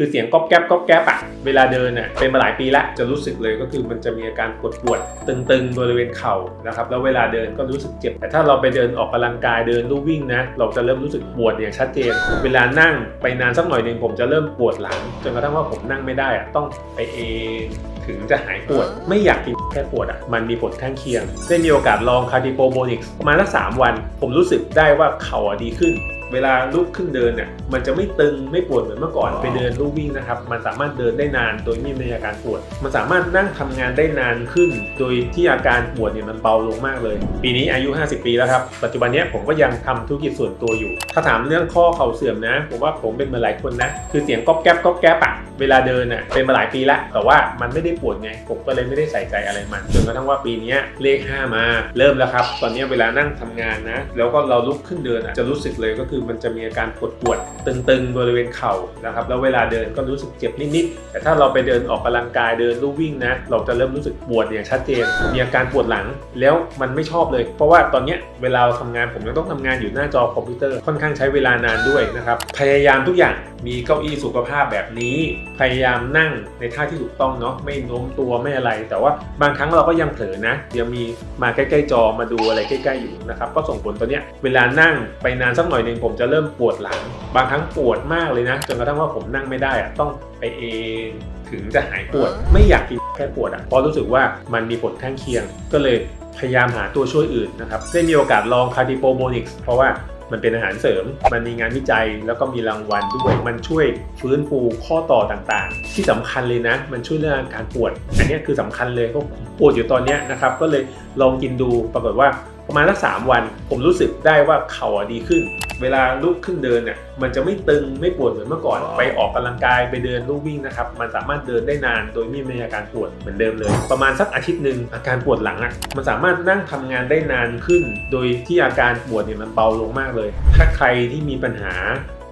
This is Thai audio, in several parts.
คือเสียงก๊อบแก๊บก๊อบแก๊บอะเวลาเดินอะเป็นมาหลายปีแล้วจะรู้สึกเลยก็คือมันจะมีอาการปวดปวดตึงๆบริเวณเข่านะครับแล้วเวลาเดินก็รู้สึกเจ็บ แต่ถ้าเราไปเดินออกกำลังกายเดินลู่วิ่งนะเราจะเริ่มรู้สึกปวดอย่างชัดเจน เวลานั่งไปนานสักหน่อยหนึ่งผมจะเริ่มปวดหลังจนกระทั่งว่าผมนั่งไม่ได้อะต้องไปเองถึงจะหายปวดไม่อยากกินแค่ปวดอะมันมีผลข้างเคียง ได้มีโอกาสลองคาร์ดิโปโบนิกส์มาสักสามวัน ผมรู้สึกได้ว่าเข่าดีขึ้น เวลาลุกขึ้นเดินเนี่ยมันจะไม่ตึงไม่ปวดเหมือนเมื่อก่อนไปเดินลู่วิ่งนะครับ มันสามารถเดินได้นานโดยไม่มีอาการปวด มันสามารถนั่งทำงานได้นานขึ้น โดยที่อาการปวดเนี่ยมันเบาลงมากเลย ปีนี้อายุ 50 ปีแล้วครับ ปัจจุบันนี้ผมก็ยังทำธุรกิจส่วนตัวอยู่ ถ้าถามเรื่องข้อเข่าเสื่อมนะ ผมว่าผมเป็นเหมือนหลายคนนะ คือเสียงก๊อบแก๊บก๊อบแก๊บอะเวลาเดินอะเป็นมาหลายปีแล้วแต่ว่ามันไม่ได้ปวดไง ผมก็เลยไม่ได้ใส่ใจอะไรมัน จนกระทั่งว่าปีนี้เลข5มา เริ่มแล้วครับ ตอนนี้เวลานั่งทำงานนะ แล้วก็เราลุกขึ้นเดินอะจะรู้สึกเลยก็คือมันจะมีอาการปวดปวดตึงๆบริเวณเข่านะครับแล้วเวลาเดินก็รู้สึกเจ็บนิดๆแต่ถ้าเราไปเดินออกกำลังกายเดินลู่วิ่งนะเราจะเริ่มรู้สึกปวดอย่างชัดเจน มีอาการปวดหลังแล้วมันไม่ชอบเลย เพราะว่าตอนนี้เวลาเราทำงานผมยังต้องทำงานอยู่หน้าจอคอมพิวเตอร์ค่อนข้างใช้เวลานานด้วยนะครับพยายามทุกอย่างมีเก้าอี้สุขภาพแบบนี้ พยายามนั่งในท่าที่ถูกต้องเนาะไม่โน้มตัวไม่อะไร แต่ว่าบางครั้งเราก็ยังเผลอนะยังมีมาใกล้ๆจอมาดูอะไรใกล้ๆอยู่นะครับก็ส่งผลตัวเนี้ยเวลานั่งไปนานสักหน่อยหนึ่งผมจะเริ่มปวดหลัง บางครั้งปวดมากเลยนะจนกระทั่งว่าผมนั่งไม่ได้อะต้องไปเองถึงจะหายปวด ไม่อยากกินแค่ปวดอะเพราะรู้สึกว่ามันมีผลข้างเคียง ก็เลยพยายามหาตัวช่วยอื่นนะครับได้มีโอกาสลองคาร์ดิโปโบนิกส์เพราะว่า มันเป็นอาหารเสริม มันมีงานวิจัยแล้วก็มีรางวัลด้วย มันช่วยฟื้นฟูข้อต่อต่างๆ ที่สำคัญเลยนะ มันช่วยเรื่องอาการปวด อันนี้คือสำคัญเลยก็ปวดอยู่ตอนนี้นะครับ ก็เลยลองกินดู ปรากฏว่าประมาณสักสามวัน ผมรู้สึกได้ว่าเข่าดีขึ้น เวลาลุกขึ้นเดินเนี่ยมันจะไม่ตึงไม่ปวดเหมือนเมื่อก่อน ไปออกกำลังกายไปเดินลู่วิ่งนะครับมันสามารถเดินได้นานโดยไม่มีอาการปวดเหมือนเดิมเลย ประมาณสักอาทิตย์หนึ่งอาการปวดหลังอะมันสามารถนั่งทำงานได้นานขึ้น โดยที่อาการปวดเนี่ยมันเบาลงมากเลย ถ้าใครที่มีปัญหา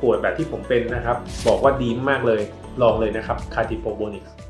ปวดแบบที่ผมเป็นนะครับ บอกว่าดีมากเลยลองเลยนะครับคาร์ดิโปโบนิกส์